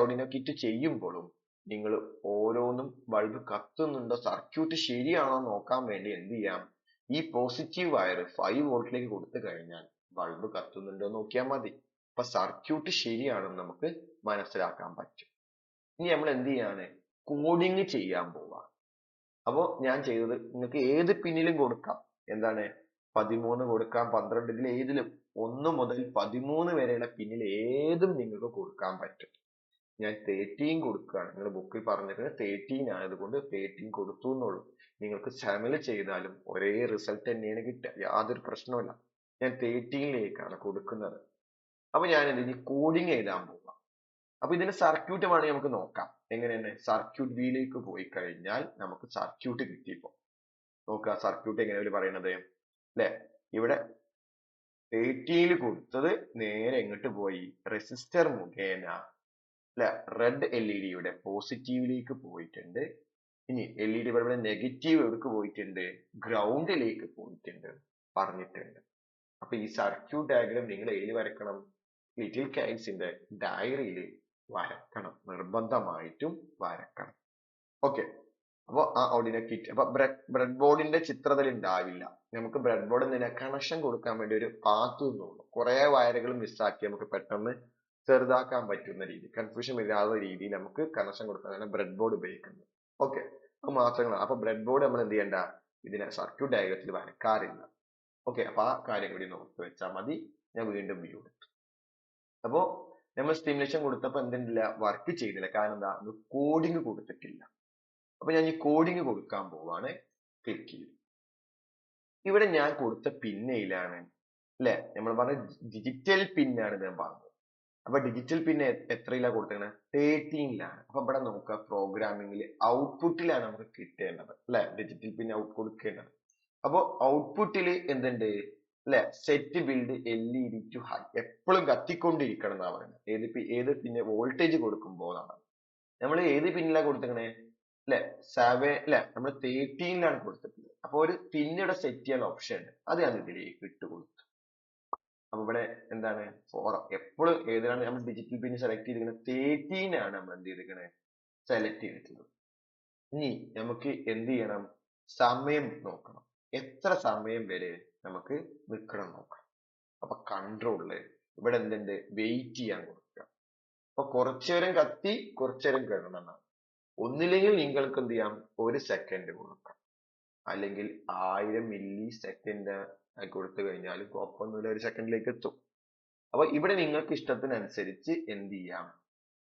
ഓർഡിനോ കിറ്റ് ചെയ്യുമ്പോഴും നിങ്ങൾ ഓരോന്നും ബൾബ് കത്തുന്നുണ്ടോ സർക്യൂട്ട് ശരിയാണോ നോക്കാൻ വേണ്ടി എന്ത് ചെയ്യാം? ഈ പോസിറ്റീവ് വയർ ഫൈവ് വോൾട്ടിലേക്ക് കൊടുത്തു കഴിഞ്ഞാൽ ബൾബ് കത്തുന്നുണ്ടോ നോക്കിയാൽ മതി. അപ്പൊ സർക്യൂട്ട് ശരിയാണെന്ന് നമുക്ക് മനസ്സിലാക്കാൻ പറ്റും. ഇനി നമ്മൾ എന്ത് ചെയ്യാണ്? കോഡിങ് ചെയ്യാൻ പോവാ. അപ്പോ ഞാൻ ചെയ്തത് നിങ്ങൾക്ക് ഏത് പിന്നിലും കൊടുക്കാം. എന്താണ്? പതിമൂന്ന് കൊടുക്കാം പന്ത്രണ്ട്. ഇതിൽ ഏതിലും? ഒന്ന് മുതൽ പതിമൂന്ന് വരെയുള്ള പിന്നിൽ ഏതും നിങ്ങൾക്ക് കൊടുക്കാൻ പറ്റും. ഞാൻ തേർട്ടീൻ കൊടുക്കുകയാണ്. നിങ്ങൾ ബുക്കിൽ പറഞ്ഞിരിക്കുന്നത് തേർട്ടീൻ ആയതുകൊണ്ട് തേർട്ടീൻ കൊടുത്തു എന്നുള്ളൂ. നിങ്ങൾക്ക് ചമൽ ചെയ്താലും ഒരേ റിസൾട്ട് തന്നെയാണ് കിട്ടുക. യാതൊരു പ്രശ്നവുമില്ല. ഞാൻ തേർട്ടീനിലേക്കാണ് കൊടുക്കുന്നത്. അപ്പൊ ഞാൻ ഇനി കോഡിങ് എഴുതാൻ പോവാം അപ്പൊ ഇതിന്റെ സർക്യൂട്ട് വേണമെങ്കിൽ നമുക്ക് നോക്കാം. എങ്ങനെയാണ്? സർക്യൂട്ട് വിയിലേക്ക് പോയി കഴിഞ്ഞാൽ നമുക്ക് സർക്യൂട്ട് കിട്ടിയിപ്പോ നോക്കുക സർക്യൂട്ട് എങ്ങനെയാണ് പറയുന്നത് അല്ലെ ഇവിടെ തേർട്ടീനിൽ കൊടുത്തത് നേരെ എങ്ങോട്ട് പോയി? റെസിസ്റ്റർ മുഖേന. അല്ലെ റെഡ് എൽ ഇ ഡിയുടെ പോസിറ്റീവിലേക്ക് പോയിട്ടുണ്ട്. ഇനി എൽ ഇ ഡി ഇവിടെ നെഗറ്റീവ് എവിടേക്ക് പോയിട്ടുണ്ട്? ഗ്രൗണ്ടിലേക്ക് പോയിട്ടുണ്ട്. പറഞ്ഞിട്ടുണ്ട്. അപ്പൊ ഈ സർക്യൂട്ട് ഡയഗ്രാം നിങ്ങൾ എഴുതി വരക്കണം ലിറ്റിൽ കൈൻസിന്റെ ഡയറിയിൽ വരക്കണം. നിർബന്ധമായിട്ടും വരക്കണം. ഓക്കെ അപ്പൊ ആ ഓടിനെ കിറ്റ് അപ്പൊ ബ്രെഡ് ബോർഡിന്റെ ചിത്രത്തിൽ ഉണ്ടാവില്ല നമുക്ക് ബ്രെഡ് ബോർഡ് എന്തിനാ കണക്ഷൻ കൊടുക്കാൻ വേണ്ടി ഒരു പാത്ത് എന്നുള്ളൂ കുറെ വയറുകൾ മിസ്സാക്കി നമുക്ക് പെട്ടെന്ന് ചെറുതാക്കാൻ പറ്റുന്ന രീതി കൺഫ്യൂഷൻ ഇല്ലാത്ത രീതിയിൽ നമുക്ക് കണക്ഷൻ കൊടുക്കാൻ ബ്രെഡ് ബോർഡ് ഉപയോഗിക്കുന്നത് ഓക്കെ അത് മാത്രങ്ങളാണ് അപ്പൊ ബ്രെഡ് ബോർഡ് നമ്മൾ എന്ത് ചെയ്യണ്ട? ഇതിനെ സർക്യൂട്ട് ഡയഗ്രത്തിൽ വരക്കാറില്ല. ഓക്കെ അപ്പൊ ആ കാര്യം കൂടി നോക്കി വെച്ചാൽ മതി. ഞാൻ വീണ്ടും വ്യൂ എടുത്തു. അപ്പോ നമ്മൾ സ്റ്റിമുലേഷൻ കൊടുത്തപ്പോൾ എന്തുണ്ടില്ല? വർക്ക് ചെയ്തില്ല. കാരണം എന്താ? കോഡിങ് കൊടുത്തിട്ടില്ല. അപ്പൊ ഞാൻ ഈ കോഡിങ് കൊടുക്കാൻ പോവാണ്. ക്ലിക്ക് ചെയ്തു. ഇവിടെ ഞാൻ കൊടുത്ത പിന്നയിലാണ്. അല്ലെ? നമ്മൾ പറഞ്ഞ ഡിജിറ്റൽ പിന്നാണ് ഞാൻ പറഞ്ഞത്. അപ്പൊ ഡിജിറ്റൽ പിന്നെ എത്രയിലാണ് കൊടുത്തേക്കണത് തേർട്ടീനിലാണ് അപ്പൊ ഇവിടെ നോക്കുക. പ്രോഗ്രാമിംഗിൽ ഔട്ട്പുട്ടിലാണ് നമുക്ക് കിട്ടേണ്ടത്. അല്ലെ? ഡിജിറ്റൽ പിന്നെ ഔട്ട് കൊടുക്കേണ്ടത് അപ്പോ ഔട്ട്പുട്ടിൽ എന്തുണ്ട്? അല്ലെ set build L E D to high എപ്പോഴും കത്തിക്കൊണ്ടിരിക്കണം എന്നാ പറയുന്നത്. ഏത് ഏത് പിന്നെ വോൾട്ടേജ് കൊടുക്കുമ്പോൾ നമ്മൾ ഏത് പിന്നിലാണ് കൊടുത്തിരിക്കണേ? അല്ലെ സെവൻ അല്ലെ നമ്മൾ തേർട്ടീനിലാണ് കൊടുത്തിട്ടുള്ളത് അപ്പൊ ഒരു പിന്നിടെ സെറ്റ് ചെയ്യാൻ ഓപ്ഷൻ ഉണ്ട്. അത് ഞാൻ ഇതിലേക്ക് ഇട്ട് കൊടുത്തു. അപ്പൊ ഇവിടെ എന്താണ്? ഫോർ എപ്പോഴും ഏതിലാണ് നമ്മൾ ഡിജിറ്റൽ പിൻ സെലക്ട് ചെയ്തിരിക്കുന്നത് തേർട്ടീൻ ആണ് നമ്മൾ എന്ത് ചെയ്തിരിക്കുന്നത് സെലക്ട് ചെയ്തിട്ടുള്ളത് ഇനി നമുക്ക് എന്ത് ചെയ്യണം? സമയം നോക്കണം. എത്ര സമയം വരെ നമുക്ക് നിൽക്കണം നോക്കാം. അപ്പൊ കൺട്രോളിൽ ഇവിടെ എന്തുണ്ട്? വെയിറ്റ് ചെയ്യാൻ കൊടുക്കുക. അപ്പൊ കുറച്ചേരം കത്തി കുറച്ചേരം കിടണം ഒന്നില്ലെങ്കിൽ നിങ്ങൾക്ക് എന്ത് ചെയ്യാം? ഒരു സെക്കൻഡ് കൊടുക്കാം. അല്ലെങ്കിൽ ആയിരം മില്ലി സെക്കൻഡ് കൊടുത്തു കഴിഞ്ഞാൽ കുഴപ്പമൊന്നുമില്ല ഒരു സെക്കൻഡിലേക്ക് എത്തും. അപ്പൊ ഇവിടെ നിങ്ങൾക്ക് ഇഷ്ടത്തിനനുസരിച്ച് എന്ത് ചെയ്യാം?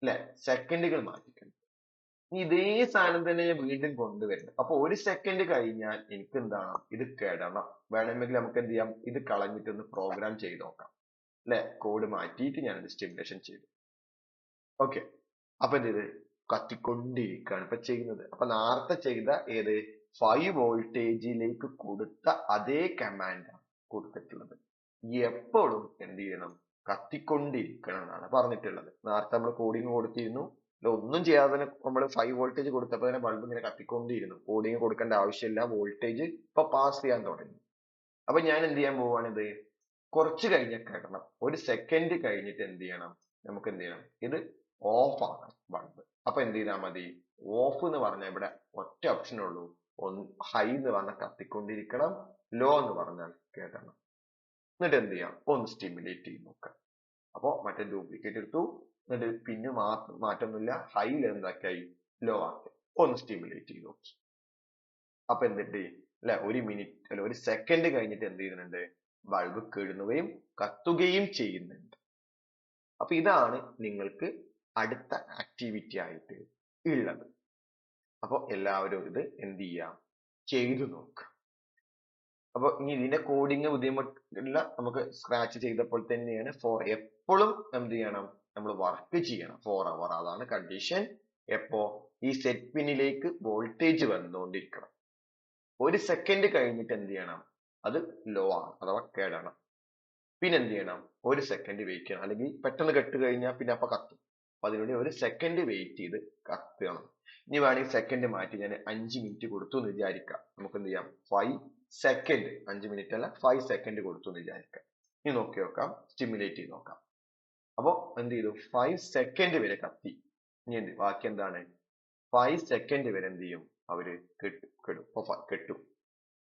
അല്ലെ? സെക്കൻഡുകൾ മാറ്റിക്കണം. ഇതേ സാധനം തന്നെ ഞാൻ വീണ്ടും കൊണ്ടുവരുന്നത് അപ്പൊ ഒരു സെക്കൻഡ് കഴിഞ്ഞാൽ എനിക്ക് എന്താണ് ഇത് കെടണം. വേണമെങ്കിൽ നമുക്ക് എന്ത് ചെയ്യാം? ഇത് കളഞ്ഞിട്ട് ഒന്ന് പ്രോഗ്രാം ചെയ്ത് നോക്കാം. അല്ലെ? കോഡ് മാറ്റിയിട്ട് ഞാൻ സ്റ്റിമുലേഷൻ ചെയ്തു. ഓക്കെ അപ്പൊ എന്ത് ചെയ്ത്? കത്തിക്കൊണ്ടിരിക്കുകയാണ് ഇപ്പൊ ചെയ്യുന്നത്. അപ്പൊ നേരത്തെ ചെയ്ത ഏത്? ഫൈവ് വോൾട്ടേജിലേക്ക് കൊടുത്ത അതേ കമാൻഡാണ് കൊടുത്തിട്ടുള്ളത്. എപ്പോഴും എന്ത് ചെയ്യണം? കത്തിക്കൊണ്ടിരിക്കണം എന്നാണ് പറഞ്ഞിട്ടുള്ളത്. നേരത്തെ നമ്മൾ കോഡിങ് കൊടുത്തിരുന്നു. ഒന്നും ചെയ്യാതെ തന്നെ നമ്മൾ ഫൈവ് വോൾട്ടേജ് കൊടുത്തപ്പോൾ തന്നെ ബൾബ് ഇങ്ങനെ കത്തിക്കൊണ്ടിരുന്നു. കോഡിങ് കൊടുക്കേണ്ട ആവശ്യമില്ല. വോൾട്ടേജ് ഇപ്പൊ പാസ് ചെയ്യാൻ തുടങ്ങി. അപ്പൊ ഞാൻ എന്ത് ചെയ്യാൻ പോവാണിത്? കുറച്ച് കഴിഞ്ഞ കിടണം ഒരു സെക്കൻഡ് കഴിഞ്ഞിട്ട് എന്ത് ചെയ്യണം? നമുക്ക് എന്ത് ചെയ്യണം? ഇത് ഓഫ് ആക്കണം ബൾബ് അപ്പൊ എന്ത് ചെയ്താൽ മതി? ഓഫ് എന്ന് പറഞ്ഞാൽ ഇവിടെ ഒറ്റ ഓപ്ഷൻ ഉള്ളൂ. ഒന്ന് ഹൈ എന്ന് പറഞ്ഞാൽ കത്തിക്കൊണ്ടിരിക്കണം. ലോ എന്ന് പറഞ്ഞാൽ കേട്ടണം എന്നിട്ട് എന്ത് ചെയ്യാം? ഒന്ന് സ്റ്റിമുലേറ്റ് ചെയ്ത് നോക്കാം. അപ്പോ മറ്റേ ഡ്യൂപ്ലിക്കേറ്റ് എടുത്തു. എന്നിട്ട് പിന്നെ മാറ്റൊന്നുമില്ല. ഹൈയിൽ എന്താക്കിയായി ലോ ആക്കി. ഒന്ന് സ്റ്റിമുലേറ്റ് ചെയ്ത് അപ്പൊ എന്തിട്ട്? അല്ലെ ഒരു മിനിറ്റ് അല്ല ഒരു സെക്കൻഡ് കഴിഞ്ഞിട്ട് എന്ത് ചെയ്യുന്നുണ്ട്? ബൾബ് കെടുന്നുകയും കത്തുകയും ചെയ്യുന്നുണ്ട്. അപ്പൊ ഇതാണ് നിങ്ങൾക്ക് അടുത്ത ആക്ടിവിറ്റി ആയിട്ട് ഉള്ളത് അപ്പൊ എല്ലാവരും ഇത് എന്ത് ചെയ്യാം? ചെയ്തു നോക്കുക അപ്പൊ ഇനി ഇതിന്റെ കോഡിങ് ബുദ്ധിമുട്ടില്ല നമുക്ക് സ്ക്രാച്ച് ചെയ്തപ്പോൾ തന്നെയാണ്. ഫോർ എപ്പോഴും എന്ത് ചെയ്യണം? നമ്മൾ വർക്ക് ചെയ്യണം. ഫോർ അവർ അതാണ് കണ്ടീഷൻ എപ്പോ ഈ സെറ്റ് പിന്നിലേക്ക് വോൾട്ടേജ് വന്നുകൊണ്ടിരിക്കണം. ഒരു സെക്കൻഡ് കഴിഞ്ഞിട്ട് എന്ത് ചെയ്യണം? അത് ലോ ആണ് അഥവാ കേടാണ്. പിന്നെ എന്ത് ചെയ്യണം? ഒരു സെക്കൻഡ് വെയിറ്റ് ചെയ്യണം. അല്ലെങ്കിൽ പെട്ടെന്ന് കെട്ട് കഴിഞ്ഞാൽ പിന്നെ അപ്പൊ കത്തും. അപ്പൊ അതിനുവേണ്ടി ഒരു സെക്കൻഡ് വെയിറ്റ് ചെയ്ത് കത്തണം. ഇനി വേണമെങ്കിൽ സെക്കൻഡ് മാറ്റി ഞാൻ അഞ്ച് മിനിറ്റ് കൊടുത്തു എന്ന് വിചാരിക്കാം. നമുക്ക് എന്ത് ചെയ്യാം? ഫൈവ് സെക്കൻഡ് അഞ്ച് മിനിറ്റ് അല്ല ഫൈവ് സെക്കൻഡ് കൊടുത്തു എന്ന് വിചാരിക്കാം. ഇനി നോക്കി നോക്കാം. സ്റ്റിമുലേറ്റ് ചെയ്ത് നോക്കാം. അപ്പൊ എന്ത് ചെയ്തു ഫൈവ് സെക്കൻഡ് വരെ കത്തി. ഇനി എന്ത്? ബാക്കി എന്താണ്? ഫൈവ് സെക്കൻഡ് വരെ എന്ത് ചെയ്യും? അവർ കെട്ടും കെടും. കെട്ടും.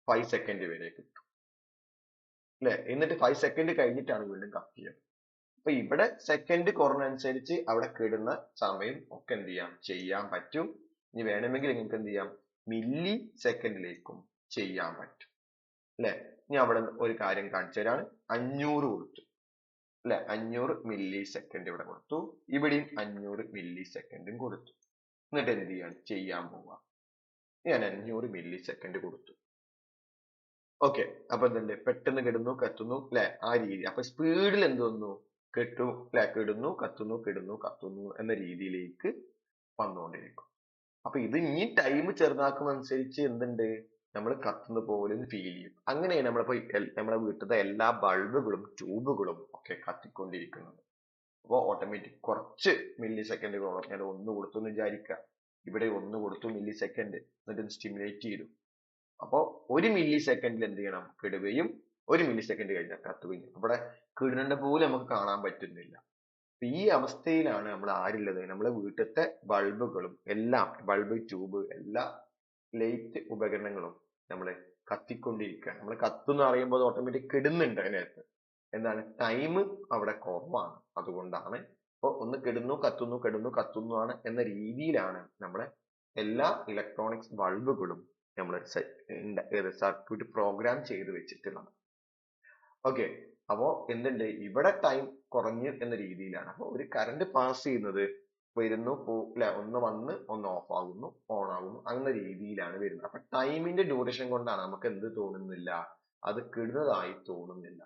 ഫൈവ് സെക്കൻഡ് വരെ കിട്ടും. അല്ലെ എന്നിട്ട് ഫൈവ് സെക്കൻഡ് കഴിഞ്ഞിട്ടാണ് വീണ്ടും കത്തിയത് അപ്പൊ ഇവിടെ സെക്കൻഡ് കുറഞ്ഞനുസരിച്ച് അവിടെ കിടുന്ന സമയം ഒക്കെ എന്ത് ചെയ്യാം? ചെയ്യാൻ പറ്റും. ഇനി വേണമെങ്കിൽ നിങ്ങൾക്ക് എന്ത് ചെയ്യാം? മില്ലി സെക്കൻഡിലേക്കും ചെയ്യാൻ പറ്റും. അല്ലെ ഇനി അവിടെ ഒരു കാര്യം കാണിച്ചു തരാണ്. അഞ്ഞൂറ് കൊടുത്തു അല്ലെ? അഞ്ഞൂറ് മില്ലി സെക്കൻഡ് ഇവിടെ കൊടുത്തു. ഇവിടെയും അഞ്ഞൂറ് മില്ലി സെക്കൻഡും കൊടുത്തു. എന്നിട്ട് എന്ത് ചെയ്യാണ് ചെയ്യാൻ പോവുക ഞാൻ അഞ്ഞൂറ് മില്ലി സെക്കൻഡ് കൊടുത്തു. ഓക്കെ അപ്പൊ എന്തുണ്ട്? പെട്ടെന്ന് കിടുന്നു കത്തുന്നു അല്ലെ? ആ രീതി. അപ്പൊ സ്പീഡിൽ എന്ത് വന്നു? കെട്ടു അല്ലെ? കിടുന്നു കത്തുന്നു കിടുന്നു കത്തുന്നു എന്ന രീതിയിലേക്ക് വന്നുകൊണ്ടിരിക്കും. അപ്പൊ ഇത് ഇനി ടൈം ചെറുതാക്കുമനുസരിച്ച് എന്തുണ്ട്? നമ്മൾ കത്തുന്ന പോലെ ഫീൽ ചെയ്യും. അങ്ങനെയാണ് നമ്മളിപ്പോ നമ്മുടെ വീട്ടിലത്തെ എല്ലാ ബൾബുകളും ട്യൂബുകളും ഒക്കെ കത്തിക്കൊണ്ടിരിക്കുന്നത്. അപ്പോൾ ഓട്ടോമാറ്റിക് കുറച്ച് മില്ലി സെക്കൻഡുകളോളം ഞാൻ ഒന്ന് കൊടുത്തു എന്ന് വിചാരിക്കുക. ഇവിടെ ഒന്ന് കൊടുത്തു മില്ലി സെക്കൻഡ് എന്നിട്ട് സ്റ്റിമുലേറ്റ് ചെയ്തു. അപ്പോൾ ഒരു മില്ലി സെക്കൻഡിൽ എന്ത് ചെയ്യണം? കിടുകയും ഒരു മില്ലി സെക്കൻഡ് കഴിഞ്ഞാൽ കത്തുകയും. ഇവിടെ കിടുന്ന പോലും നമുക്ക് കാണാൻ പറ്റുന്നില്ല. ഈ അവസ്ഥയിലാണ് നമ്മൾ ആരുള്ളത്. നമ്മളെ വീട്ടിലത്തെ ബൾബുകളും എല്ലാം ബൾബ് ട്യൂബ് എല്ലാ ലൈറ്റ് ഉപകരണങ്ങളും നമ്മൾ കത്തിക്കൊണ്ടിരിക്കുക. നമ്മൾ കത്തുന്ന അറിയുമ്പോൾ ഓട്ടോമാറ്റിക് കിടുന്നുണ്ട് അതിനകത്ത്. എന്താണ്? ടൈം അവിടെ കുറവാണ്. അതുകൊണ്ടാണ് അപ്പോൾ ഒന്ന് കിടുന്നു കത്തുന്നു കിടുന്നു കത്തുന്നു ആണ് എന്ന രീതിയിലാണ് നമ്മളെ എല്ലാ ഇലക്ട്രോണിക്സ് ബൾബുകളും നമ്മൾ സർക്യൂട്ട് പ്രോഗ്രാം ചെയ്ത് വെച്ചിട്ടുള്ളത്. ഓക്കെ അപ്പോൾ എന്തുണ്ട്? ഇവിടെ ടൈം കുറഞ്ഞു എന്ന രീതിയിലാണ്. അപ്പോൾ ഒരു കറണ്ട് പാസ് ചെയ്യുന്നത് വരുന്നു പോ ഒന്ന് വന്ന് ഒന്ന് ഓഫ് ആകുന്നു ഓൺ ആകുന്നു അങ്ങനെ രീതിയിലാണ് വരുന്നത്. അപ്പൊ ടൈമിന്റെ ഡ്യൂറേഷൻ കൊണ്ടാണ് നമുക്ക് എന്ത് തോന്നുന്നില്ല? അത് കിടുന്നതായി തോന്നുന്നില്ല.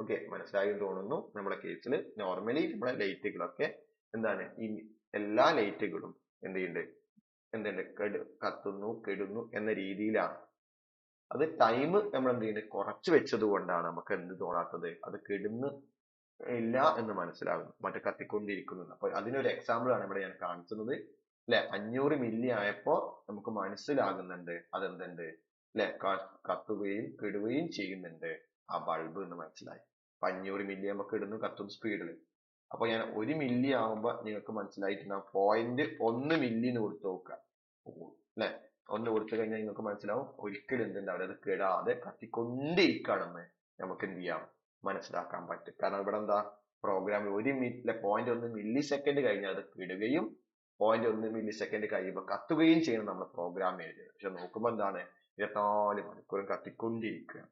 ഓക്കെ മനസ്സിലായി തോന്നുന്നു നമ്മുടെ കേസിൽ നോർമലി നമ്മുടെ ലൈറ്റുകളൊക്കെ എന്താണ്? ഈ എല്ലാ ലൈറ്റുകളും എന്ത് ചെയ്യുന്നുണ്ട് എന്തുണ്ട്? കത്തുന്നു കെടുന്നു എന്ന രീതിയിലാണ്. അത് ടൈം നമ്മൾ എന്ത് ചെയ്യുന്നത് കുറച്ച് വെച്ചത് കൊണ്ടാണ് നമുക്ക് എന്ത് തോന്നാത്തത്? അത് കെടുന്ന് ഇല്ല എന്ന് മനസ്സിലാകുന്നു മറ്റേ കത്തിക്കൊണ്ടിരിക്കുന്നു. അപ്പൊ അതിനൊരു എക്സാമ്പിൾ ആണ് ഇവിടെ ഞാൻ കാണിക്കുന്നത്. അല്ലെ അഞ്ഞൂറ് മില്ലി ആയപ്പോ നമുക്ക് മനസ്സിലാകുന്നുണ്ട് അതെന്തുണ്ട്? അല്ലെ കത്തുകയും കിടുകയും ചെയ്യുന്നുണ്ട്. ആ ബൾബ് എന്ന് മനസ്സിലായി. അപ്പൊ അഞ്ഞൂറ് മില്ലി ആകുമ്പോൾ കിടുന്നു കത്തും സ്പീഡിൽ അപ്പൊ ഞാൻ ഒരു മില്ലി ആകുമ്പോ നിങ്ങൾക്ക് മനസ്സിലായിട്ടുണ്ടാവും പോയിന്റ് ഒന്ന് മില്ലി എന്ന് കൊടുത്ത് നോക്കുക. അല്ലെ ഒന്ന് കൊടുത്തു കഴിഞ്ഞാൽ നിങ്ങൾക്ക് മനസ്സിലാവും. ഒരിക്കലും എന്തുണ്ട് അവിടെ അത് കെടാതെ കത്തിക്കൊണ്ടിരിക്കുകയാണെന്ന് നമുക്ക് എന്ത് ചെയ്യാം? മനസ്സിലാക്കാൻ പറ്റും. കാരണം ഇവിടെ എന്താ പ്രോഗ്രാം ഒരു മിനിറ്റിലെ പോയിന്റ് ഒന്ന് മില്ലി സെക്കൻഡ് കഴിഞ്ഞാൽ അത് കിടുകയും പോയിന്റ് ഒന്ന് മില്ലി സെക്കൻഡ് കഴിയുമ്പോൾ കത്തുകയും ചെയ്യണം നമ്മൾ പ്രോഗ്രാം എഴുതിയത്. പക്ഷെ നോക്കുമ്പോൾ എന്താണ് ഇരുപത്തിനാല് മണിക്കൂറും കത്തിക്കൊണ്ടിരിക്കുക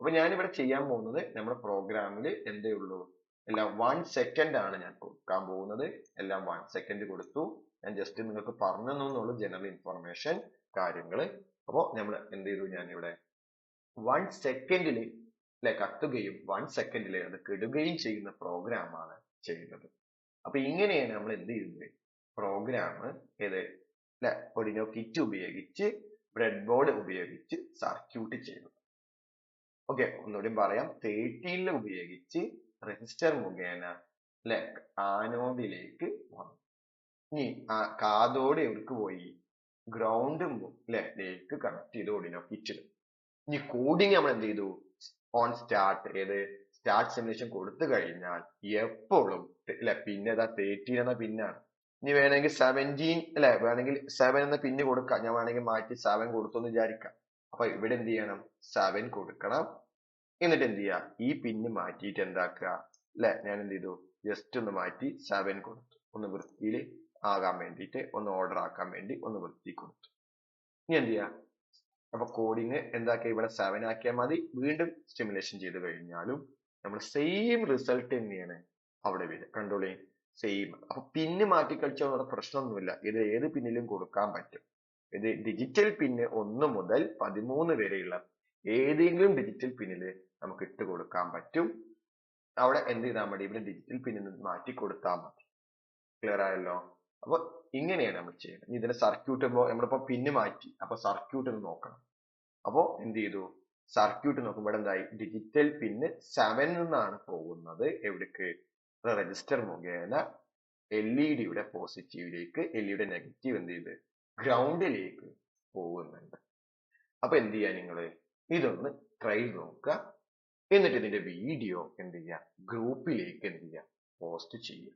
അപ്പൊ ഞാനിവിടെ ചെയ്യാൻ പോകുന്നത് നമ്മുടെ പ്രോഗ്രാമിൽ എന്തേ ഉള്ളൂ. എല്ലാം വൺ സെക്കൻഡ് ആണ് ഞാൻ കൊടുക്കാൻ പോകുന്നത്. എല്ലാം വൺ സെക്കൻഡ് കൊടുത്തു. ഞാൻ ജസ്റ്റ് നിങ്ങൾക്ക് പറഞ്ഞു എന്നുള്ളൂ ജനറൽ ഇൻഫർമേഷൻ കാര്യങ്ങൾ അപ്പോൾ നമ്മൾ എന്ത് ചെയ്തു ഞാൻ ഇവിടെ വൺ സെക്കൻഡിൽ അല്ലെ കത്തുകയും വൺ സെക്കൻഡിൽ അത് കെടുകയും ചെയ്യുന്ന പ്രോഗ്രാമാണ് ചെയ്യുന്നത്. അപ്പൊ ഇങ്ങനെയാണ് നമ്മൾ എന്ത് ചെയ്യുന്നത്? പ്രോഗ്രാം ഏത്? അല്ലെ ഒടിനോ കിറ്റ് ഉപയോഗിച്ച് ബ്രെഡ് ബോർഡ് ഉപയോഗിച്ച് സർക്യൂട്ട് ചെയ്യുന്നത്. ഓക്കെ ഒന്നുകൂടി പറയാം. തേർട്ടീനിൽ ഉപയോഗിച്ച് റെജിസ്റ്റർ മുഖേന അല്ലെ ആനോഡിലേക്ക് വന്നു. ഇനി ആ കാതോട് എവിടേക്ക് പോയി ഗ്രൗണ്ട് ലേക്ക് കണക്ട് ചെയ്ത് ഒടിനോ കിറ്റിൽ ഇനി കോഡിങ് നമ്മൾ എന്ത് ചെയ്തു? ഓൺ സ്റ്റാർട്ട് ഏത് സ്റ്റാർട്ട് സിമുലേഷൻ കൊടുത്തു കഴിഞ്ഞാൽ എപ്പോഴും അല്ലെ പിന്നെ തേർട്ടീൻ എന്ന പിന്നാണ്. ഇനി വേണമെങ്കിൽ സെവന്റീൻ അല്ലെ? വേണമെങ്കിൽ സെവൻ എന്ന പിന്ന് കൊടുക്കാം. ഞാൻ വേണമെങ്കിൽ മാറ്റി സെവൻ കൊടുത്തു എന്ന് വിചാരിക്കാം. അപ്പൊ ഇവിടെ എന്ത് ചെയ്യണം? സെവൻ കൊടുക്കണം. എന്നിട്ട് എന്ത് ചെയ്യുക ഈ പിന്ന് മാറ്റിയിട്ട് എന്താക്കുക? അല്ലെ ഞാൻ എന്ത് ചെയ്തു? ജസ്റ്റ് ഒന്ന് മാറ്റി സെവൻ കൊടുത്തു. ഒന്ന് വൃത്തിയിൽ ആകാൻ വേണ്ടിയിട്ട് ഒന്ന് ഓർഡർ ആക്കാൻ വേണ്ടി ഒന്ന് വൃത്തി കൊടുത്തു. ഇനി എന്ത് ചെയ്യാ? അപ്പൊ കോഡിങ് എന്താക്കിയ ഇവിടെ സെവൻ ആക്കിയാൽ മതി. വീണ്ടും സ്റ്റിമുലേഷൻ ചെയ്ത് കഴിഞ്ഞാലും നമ്മൾ സെയിം റിസൾട്ട് തന്നെയാണ് അവിടെ വരിക. കൺട്രോളിങ് സെയിം അപ്പൊ പിന്ന് മാറ്റി കളിച്ചാൽ പ്രശ്നമൊന്നുമില്ല. ഇത് ഏത് പിന്നിലും കൊടുക്കാൻ പറ്റും. ഇത് ഡിജിറ്റൽ പിന്ന് ഒന്ന് മുതൽ പതിമൂന്ന് വരെയുള്ള ഏതെങ്കിലും ഡിജിറ്റൽ പിന്നിൽ നമുക്ക് ഇട്ട് കൊടുക്കാൻ പറ്റും. അവിടെ എന്ത് ചെയ്താൽ മതി? ഇവിടെ ഡിജിറ്റൽ പിന്നിൽ നിന്ന് മാറ്റി കൊടുത്താൽ മതി. ക്ലിയർ ആയല്ലോ? അപ്പൊ ഇങ്ങനെയാണ് നമ്മൾ ചെയ്യുന്നത്. ഇതിന്റെ സർക്യൂട്ട് നമ്മളിപ്പോ പിന്ന് മാറ്റി അപ്പൊ സർക്യൂട്ട് ഒന്ന് നോക്കണം. അപ്പോ എന്ത് ചെയ്തു? സർക്യൂട്ട് നോക്കുമ്പോൾ എന്തായി? ഡിജിറ്റൽ പിന്ന് സെവൻ നിന്നാണ് പോകുന്നത് എവിടേക്ക്? രജിസ്റ്റർ മുഖേന എൽ ഇ ഡിയുടെ പോസിറ്റീവിലേക്ക് എൽ ഇയുടെ നെഗറ്റീവ് എന്ത് ചെയ്ത്? ഗ്രൗണ്ടിലേക്ക് പോകുന്നുണ്ട്. അപ്പൊ എന്ത് ചെയ്യാ നിങ്ങൾ ഇതൊന്ന് ട്രൈ നോക്കുക. എന്നിട്ട് ഇതിന്റെ വീഡിയോ എന്ത് ചെയ്യുക ഗ്രൂപ്പിലേക്ക് എന്ത് ചെയ്യുക പോസ്റ്റ് ചെയ്യുക.